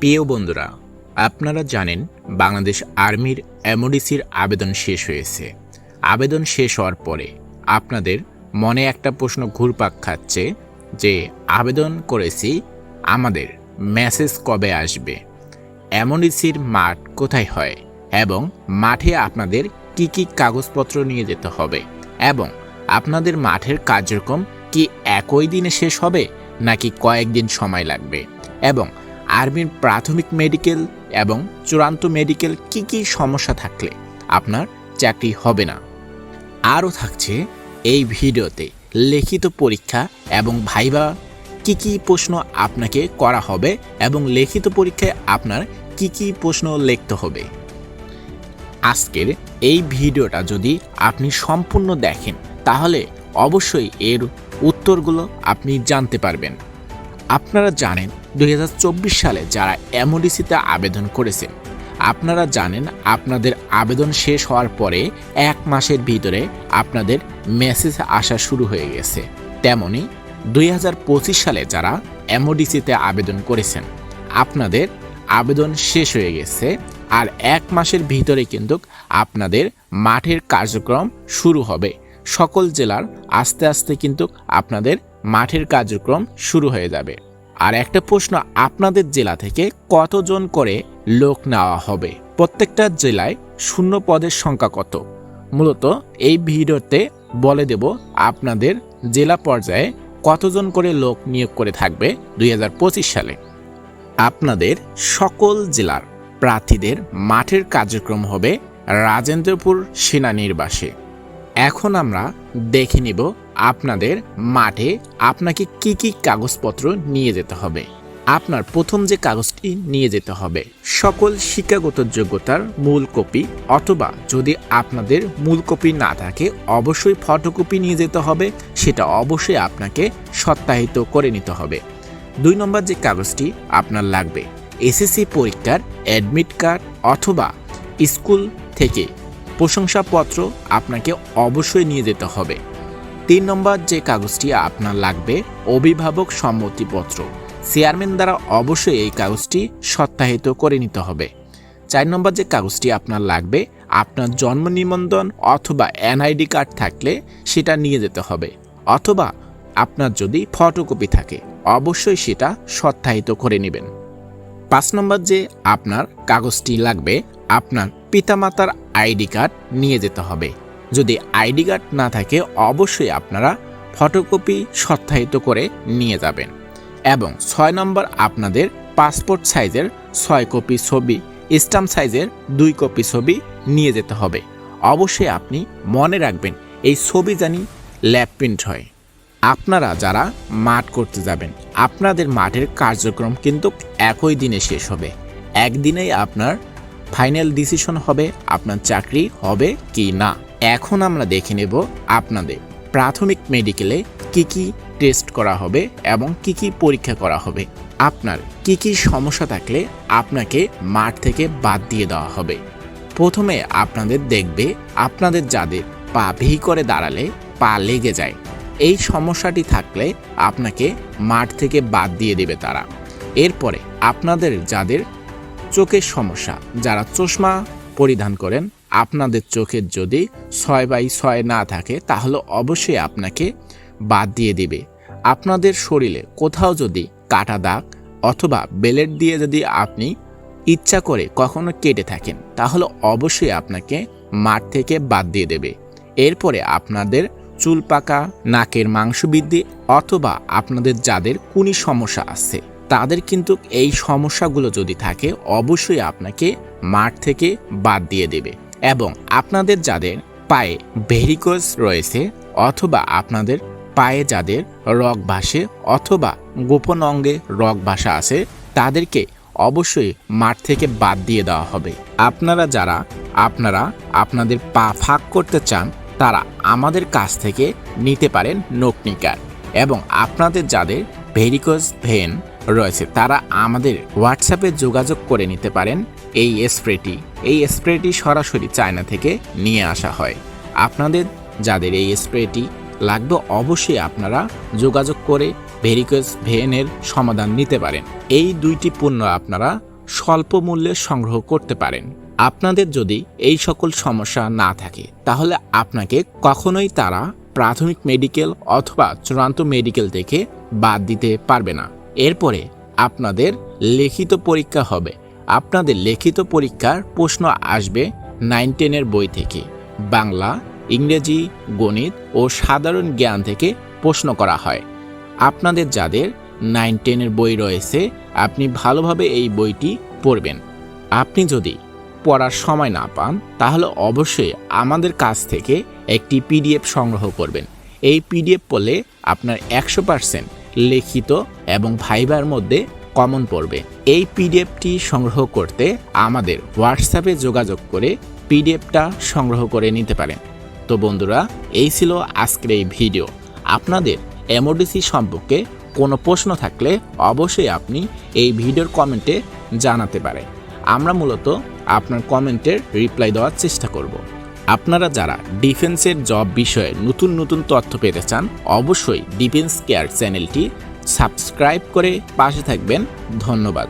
প্রিয় বন্ধুরা, আপনারা জানেন বাংলাদেশ আর্মির এমওডিসির আবেদন শেষ হয়েছে। আবেদন শেষ হওয়ার পরে আপনাদের মনে একটা প্রশ্ন ঘুরপাক খাচ্ছে যে, আবেদন করেছি, আমাদের মেসেজ কবে আসবে? এমওডিসির মাঠ কোথায় হয় এবং মাঠে আপনাদের কি কি কাগজপত্র নিয়ে যেতে হবে এবং আপনাদের মাঠের কার্যক্রম কি একই দিনে শেষ হবে নাকি কয়েকদিন সময় লাগবে? এবং আর্মির প্রাথমিক মেডিকেল এবং চূড়ান্ত মেডিকেল কি কি সমস্যা থাকলে আপনার চাকরি হবে না। আরও থাকছে এই ভিডিওতে লিখিত পরীক্ষা এবং ভাইবা কি কি প্রশ্ন আপনাকে করা হবে এবং লিখিত পরীক্ষায় আপনার কি কি প্রশ্ন লিখতে হবে। আজকের এই ভিডিওটা যদি আপনি সম্পূর্ণ দেখেন, তাহলে অবশ্যই এর উত্তরগুলো আপনি জানতে পারবেন। আপনারা জানেন দুই হাজার চব্বিশ সালে যারা এমওডিসিতে আবেদন করেছেন, আপনারা জানেন আপনাদের আবেদন শেষ হওয়ার পরে এক মাসের ভিতরে আপনাদের মেসেজ আসা শুরু হয়ে গেছে। তেমনি দুই হাজার পঁচিশ সালে যারা এমওডিসিতে আবেদন করেছেন, আপনাদের আবেদন শেষ হয়ে গেছে আর এক মাসের ভিতরে কিন্তু আপনাদের মাঠের কার্যক্রম শুরু হবে। সকল জেলার আস্তে আস্তে কিন্তু আপনাদের মাঠের কার্যক্রম শুরু হয়ে যাবে। আর একটা প্রশ্ন আপনাদের জেলা থেকে কতজন করে লোক নেওয়া হবে? প্রত্যেকটা জেলায় শূন্য পদের সংখ্যা কত? মূলত এই ভিডিওতে বলে দেব আপনাদের জেলা পর্যায়ে কতজন করে লোক নিয়োগ করে থাকবে দুই হাজার পঁচিশ সালে। আপনাদের সকল জেলার প্রার্থীদের মাঠের কার্যক্রম হবে রাজেন্দ্রপুর সেনানির্বাসে এখন আমরা দেখে নিব আপনাদের মাঠে আপনাকে কি কি কাগজপত্র নিয়ে যেতে হবে? আপনার প্রথম যে কাগজটি নিয়ে যেতে হবে, সকল শিক্ষাগত যোগ্যতার মূল কপি, অথবা যদি আপনাদের মূল কপি না থাকে, অবশ্যই ফটোকপি নিয়ে যেতে হবে, সেটা অবশ্যই আপনাকে সত্যায়িত করে নিতে হবে। দুই নম্বর যে কাগজটি আপনার লাগবে, এসএসসি পরীক্ষার অ্যাডমিট কার্ড অথবা স্কুল থেকে প্রশংসাপত্র আপনাকে অবশ্যই নিয়ে যেতে হবে। তিন নম্বর যে কাগজটি আপনার লাগবে, অভিভাবক সম্মতিপত্র। চেয়ারম্যান দ্বারা অবশ্যই এই কাগজটি সত্যায়িত করে নিতে হবে। চার নম্বর যে কাগজটি আপনার লাগবে, আপনার জন্ম নিবন্ধন অথবা এনআইডি কার্ড থাকলে সেটা নিয়ে যেতে হবে। অথবা আপনার যদি ফটোকপি থাকে, অবশ্যই সেটা সত্যায়িত করে নেবেন। পাঁচ নম্বর যে আপনার কাগজটি লাগবে, আপনার পিতামাতার আইডি কার্ড নিয়ে যেতে হবে। যদি আইডি কার্ড না থাকে, অবশ্যই আপনারা ফটোকপি সত্যায়িত করে নিয়ে যাবেন। এবং ছয় নম্বর আপনাদের পাসপোর্ট সাইজের ছয় কপি ছবি, স্টাম্প সাইজের দুই কপি ছবি নিয়ে যেতে হবে। অবশ্যই আপনি মনে রাখবেন, এই ছবি জানি ল্যাব প্রিন্ট হয়। আপনারা যারা মাঠ করতে যাবেন, আপনাদের মাঠের কার্যক্রম কিন্তু একই দিনে শেষ হবে। একদিনেই আপনার ফাইনাল ডিসিশন হবে আপনার চাকরি হবে কি না। এখন আমরা দেখে নেব আপনাদের প্রাথমিক মেডিকেলে কি কি টেস্ট করা হবে এবং কি কি পরীক্ষা করা হবে। আপনার কি কি সমস্যা থাকলে আপনাকে মাঠ থেকে বাদ দিয়ে দেওয়া হবে। প্রথমে আপনাদের দেখবে আপনাদের যাদের পা ভি করে দাঁড়ালে পা লেগে যায়। এই সমস্যাটি থাকলে আপনাকে মাঠ থেকে বাদ দিয়ে দেবে তারা। এরপরে আপনাদের যাদের চোখের সমস্যা। যারা চশমা পরিধান করেন, আপনাদের চোখের যদি ছয় বাই ছয় না থাকে, তাহলে অবশ্যই আপনাকে বাদ দিয়ে দিবে। আপনাদের শরীরে কোথাও যদি কাটা দাগ অথবা বেলেট দিয়ে যদি আপনি ইচ্ছা করে কখনো কেটে থাকেন, তাহলে অবশ্যই আপনাকে মাঠ থেকে বাদ দিয়ে দেবে। এরপরে আপনাদের চুল পাকা, নাকের মাংস বৃদ্ধি অথবা আপনাদের যাদের কুনি সমস্যা আছে। তাদের কিন্তু এই সমস্যাগুলো যদি থাকে, অবশ্যই আপনাকে মাঠ থেকে বাদ দিয়ে দেবে। এবং আপনাদের যাদের পায়ে ভেরিকোজ রয়েছে অথবা আপনাদের পায়ে যাদের রগ ভাসে অথবা গোপন অঙ্গে রগ ভাসা আছে, তাদেরকে অবশ্যই মাঠ থেকে বাদ দিয়ে দেওয়া হবে। আপনারা যারা, আপনারা আপনাদের পা ফাঁক করতে চান, তারা আমাদের কাছ থেকে নিতে পারেন নকনিকার এবং আপনাদের যাদের ভেরিকোজ ভেন রয়েছে, তারা আমাদের হোয়াটসঅ্যাপে যোগাযোগ করে নিতে পারেন এই স্প্রেটি এই স্প্রেটি সরাসরি চায়না থেকে নিয়ে আসা হয়। আপনাদের যাদের এই স্প্রেটি লাগবে, অবশ্যই আপনারা যোগাযোগ করে ভেরিকোজ ভেনের সমাধান নিতে পারেন। এই দুইটি পণ্য আপনারা স্বল্প মূল্যে সংগ্রহ করতে পারেন। আপনাদের যদি এই সকল সমস্যা না থাকে, তাহলে আপনাকে কখনোই তারা প্রাথমিক মেডিকেল অথবা চূড়ান্ত মেডিকেল থেকে বাদ দিতে পারবে না। এরপরে আপনাদের লিখিত পরীক্ষা হবে। আপনাদের লিখিত পরীক্ষার প্রশ্ন আসবে নাইন টেনের বই থেকে। বাংলা, ইংরেজি, গণিত ও সাধারণ জ্ঞান থেকে প্রশ্ন করা হয়। আপনাদের যাদের নাইন টেনের বই রয়েছে, আপনি ভালোভাবে এই বইটি পড়বেন। আপনি যদি পড়ার সময় না পান, তাহলে অবশ্যই আমাদের কাছ থেকে একটি পিডিএফ সংগ্রহ করবেন। এই পিডিএফ পড়লে আপনার একশো পার্সেন্ট লিখিত এবং ভাইবার মধ্যে কমন পড়বে। এই পিডিএফটি সংগ্রহ করতে আমাদের হোয়াটসঅ্যাপে যোগাযোগ করে পিডিএফটা সংগ্রহ করে নিতে পারেন। তো বন্ধুরা, এই ছিল আজকের এই ভিডিও। আপনাদের এমওডিসি সম্পর্কে কোনো প্রশ্ন থাকলে অবশ্যই আপনি এই ভিডিওর কমেন্টে জানাতে পারেন। আমরা মূলত আপনার কমেন্টের রিপ্লাই দেওয়ার চেষ্টা করব। আপনারা যারা ডিফেন্সের জব বিষয়ে নতুন নতুন তথ্য পেতে চান, অবশ্যই ডিফেন্স কেয়ার চ্যানেলটি সাবস্ক্রাইব করে পাশে থাকবেন। ধন্যবাদ।